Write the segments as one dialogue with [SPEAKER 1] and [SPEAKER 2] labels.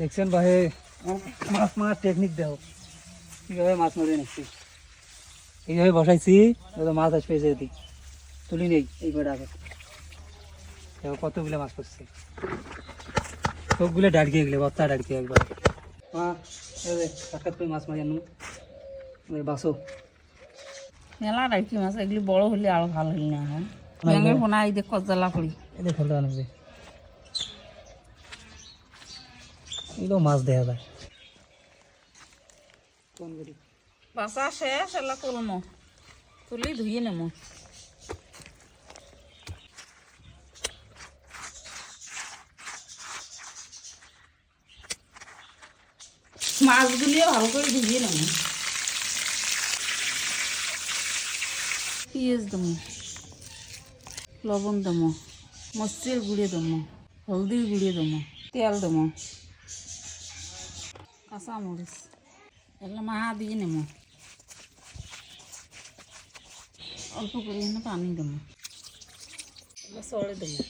[SPEAKER 1] দেখছেন ভাই মাছ মারার টেকনিক দেও কীভাবে মাছ মারে নিচ্ছি এইভাবে বসাইছি মাছ আসবে এসে দিই তুলি নেই এই কটা আগে। দেখো কতগুলো মাছ পড়ছে। সবগুলো ডাটকে গেলে বত্তা ডাটকে একবার। মা করে মাছ মারি আনু বাসো।
[SPEAKER 2] মেলা রাখি মাছ এগুলি বড় হলে আরও ভালো হইল না ব্যাঙে পোনা এই দেখ কজ্জালা করি।
[SPEAKER 1] ফেলতে আনবে এগুলো মাছ দেখা যায়।
[SPEAKER 2] বাসা শেষ, এলা তুলমো তুলি ধুয়ে নেমো। মাছগুলিও ভালো করে ধুয়ে নেমো। পেঁয়াজ দেবো লবণ দেবো মরিচের গুঁড়ে দেবো হলদির গুঁড়ে দেবো তেল দেবো কাঁচা মরিচ এগুলো মাহা দিয়ে নেব অল্প পরিমাণে পানি দেবো। এগুলো সরে দেবো।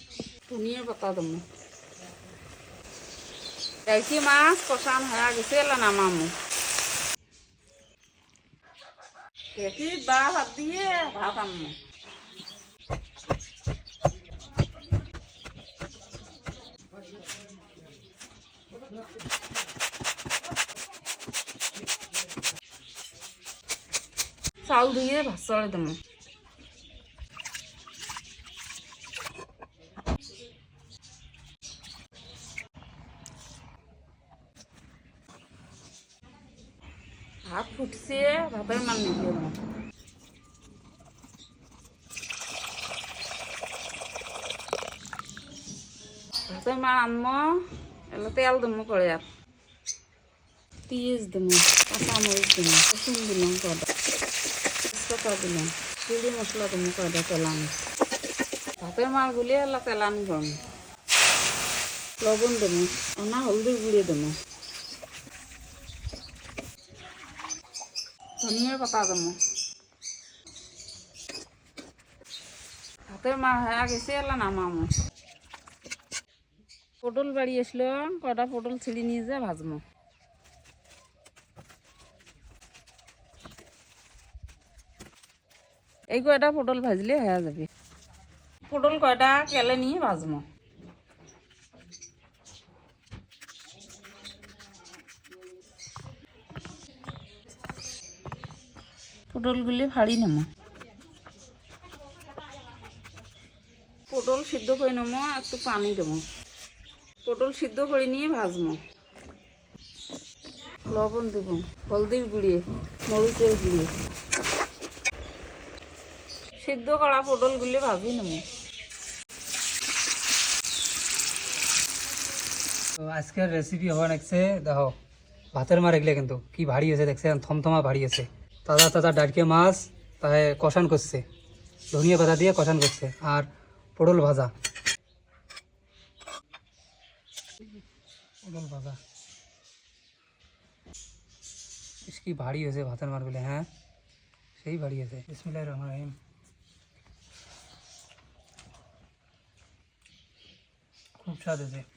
[SPEAKER 2] ধনিয়া পাতা দেবো। দেখি মাছ, কষান হয়ে গেছে, এলা নামামো। দেখি, বা ভাত দিয়ে ভাত আনব চাউল ধুয়ে ভাত চড়ে দেবো ভাত ফুটছে ভাতের মান ভাতের মান আনব এলে তেল দেবো করে আর পেঁয়াজ দেবো কাঁচা মরিচ দেবো রসুন দিলাম দিলাম চিড়ি মশলা দেবো কয়টা তেলানি। ভাতের মাল গুলিয়ে এলা তেলানি করব লবণ দেবো না হলদির গুঁড়িয়ে দেবো ধনিয়া পাতা দেবো ভাতের মাল হয়ে গেছে এলা নামামো। পটল বাড়ি আসলো কটা পটল ছিঁড়ি নিয়ে যা ভাজবো এই কয়টা পটল ভাজলে হয়ে যাবে। পটল কয়টা, কেলে নিয়ে ভাজবো পটলগুলি ফাড়ি নেব পটল সিদ্ধ করে নেব একটু পানি দেবো। পটল সিদ্ধ করে নিয়ে ভাজবো লবণ দেবো হলদির গুঁড়িয়ে মরিচের গুঁড়িয়ে সিদ্ধ করা পটলগুলি ভাজি নেব।
[SPEAKER 1] আজকের রেসিপি হওয়া দেখছে দেখো, ভাতের মার এগুলো কিন্তু, কি ভারী হয়েছে দেখছে থমথমা ভারী আছে তাজা তাজা ডাটকে মাছ তাহে কষান করছে ধনিয়া পাতা দিয়ে কষান করছে আর পটল ভাজা। পটল ভাজা। কি ভারী হয়েছে ভাতের মারগুলো হ্যাঁ সেই ভারী আছে বিসমিল্লাহ রহমান রহিম 不错，弟弟。